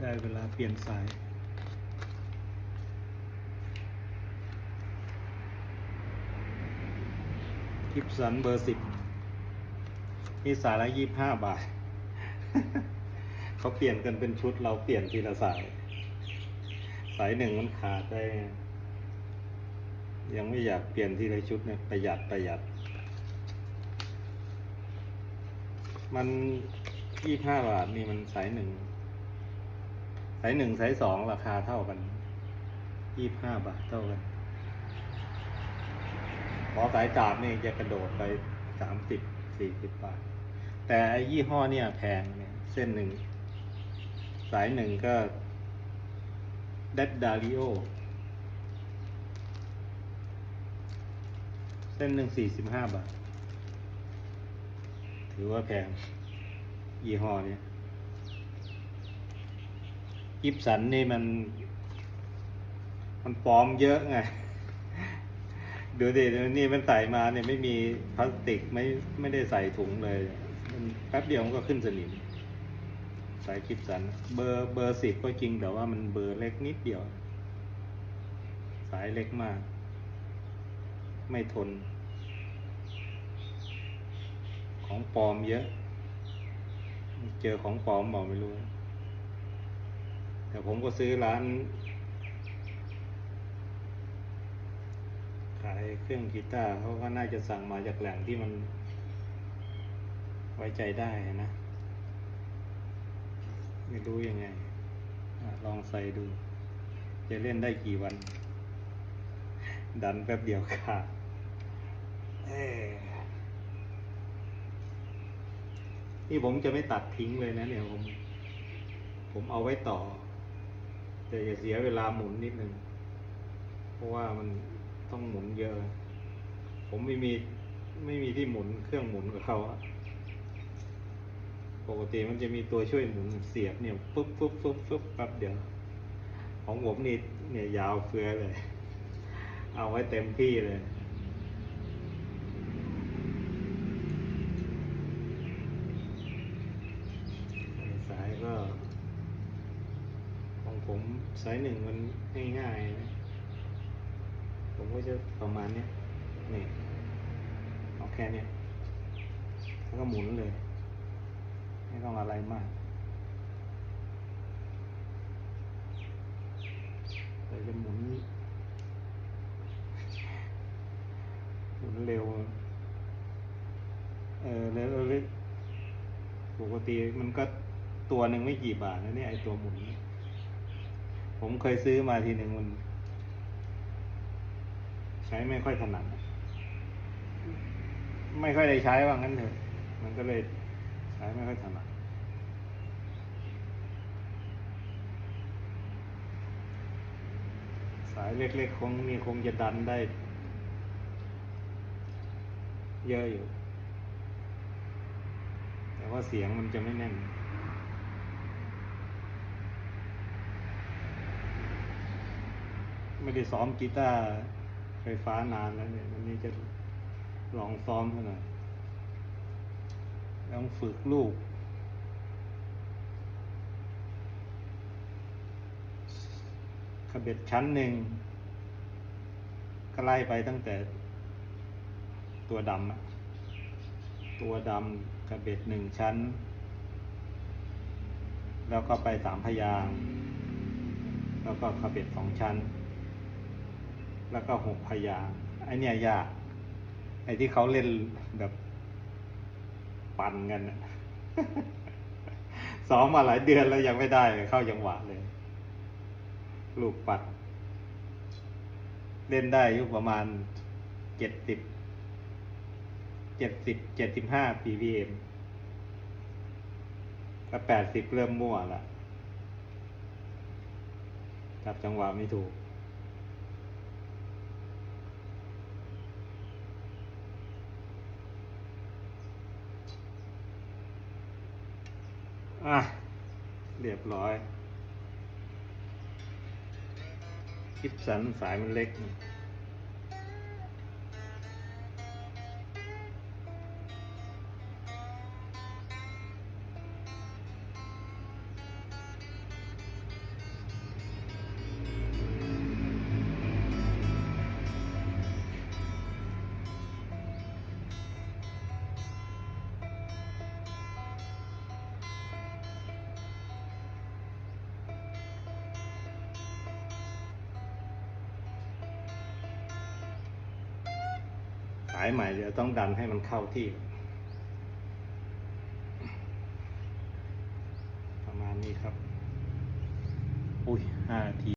ได้เวลาเปลี่ยนสายกิบสันเบอร์สิบนี่สายละยี่ห้าบาท เขาเปลี่ยนกันเป็นชุดเราเปลี่ยนทีละสาย สายหนึ่งมันขาดได้ ยังไม่อยากเปลี่ยนทีละชุดเนี่ยประหยัดประหยัด มันยี่ห้าบาทนี่มันสายหนึ่ง สายหนึ่งสายสองราคาเท่ากันยี่ห้าบาทเท่ากันพอสายจาบนี่จะกระโดดไปสามสิบสี่สิบบาท แต่ไอ้ยี่ห้อเนี่ยแพงเนี่ย เส้นหนึ่ง สายหนึ่งก็เดดดาริโอ เส้นหนึ่งสี่สิบห้าบาท ถือว่าแพง ยี่ห้อเนี้ย กิฟสันนี่มัน มันปลอมเยอะไง ดูดินี่มันใส่มาเนี่ยไม่มีพลาสติกไม่ไม่ได้ใส่ถุงเลย แป๊บเดียวมันก็ขึ้นสนิม สายกิฟสัน เบอร์เบอร์สิบก็จริงแต่ว่ามันเบอร์เล็กนิดเดียว สายเล็กมาก ไม่ทน ของปลอมเยอะ เจอของปลอมบอกไม่รู้ แต่ผมก็ซื้อร้าน ขายเครื่องกีตาร์เขาก็น่าจะสั่งมาจากแหล่งที่มัน ไว้ใจได้นะ ไม่รู้ยังไงอลองใส่ดู จะเล่นได้กี่วัน ดันแป๊บเดียวขาดนี่ผมจะไม่ตัดทิ้งเลยนะเนี่ยผม ผมเอาไว้ต่อ แต่อย่าเสียเวลาหมุนนิดนึง เพราะว่ามันต้องหมุนเยอะ ผมไม่มีไม่มีที่หมุนเครื่องหมุนกับเขาอะปกติมันจะมีตัวช่วยหมุนเสียบเนี่ยปุ๊บปุ๊บปุ๊บปุ๊บแป๊บเดียว ของผมนี่เนี่ยยาวเฟือเลย เอาไว้เต็มที่เลย สายก็ ของ ผมสายหนึ่งมันง่ายๆนะผมก็จะประมาณเนี้ยนี่เอาแค่เนี้ยแล้วก็หมุนเลย ไม่ต้องอะไรมากเราจะหมุนหมุนเร็ว เออแล้วแล้วปกติมันก็ตัวหนึ่งไม่กี่บาทนะเนี่ยไอตัวหมุน ผมเคยซื้อมาทีหนึ่งมัน ใช้ไม่ค่อยถนัดไม่ค่อยได้ใช้ว่างั้นเถอะ มันก็เลยใช้ไม่ค่อยถนัดสายเล็กๆคงนี่คงจะดันได้ เยอะอยู่ แต่ว่าเสียงมันจะไม่แน่น ไม่ได้ซ้อมกีตาร์ไฟฟ้านานแล้วเนี่ยวันนี้จะลองซ้อมเท่าหน่อยต้องฝึกลูก ขบเบ็ดชั้นหนึ่งก็ไล่ไปตั้งแต่ตัวดำตัวดำขบเบ็ดหนึ่งชั้น แล้วก็ไปสามพยางแล้วก็ขบเบ็ดสองชั้น แล้วก็หกพยางไอเนี่ยยาก ไอที่เขาเล่นแบบปั่นกันน่ะซ้อมมาหลายเดือนแล้วยังไม่ได้เลยเข้ายังหวะเลย ลูกปัด เล่นได้อายุประมาณเจ็ดสิบเจ็ดสิบเจ็ดสิบห้า ppm ก็แปดสิบเริ่มมั่วละจับจังหวะไม่ถูก อะ เรียบร้อยคิปสันสายมันเล็กายใหม่เดี๋ยวต้องดันให้มันเข้าที่ ประมาณนี้ครับ อุ้ยห้านาที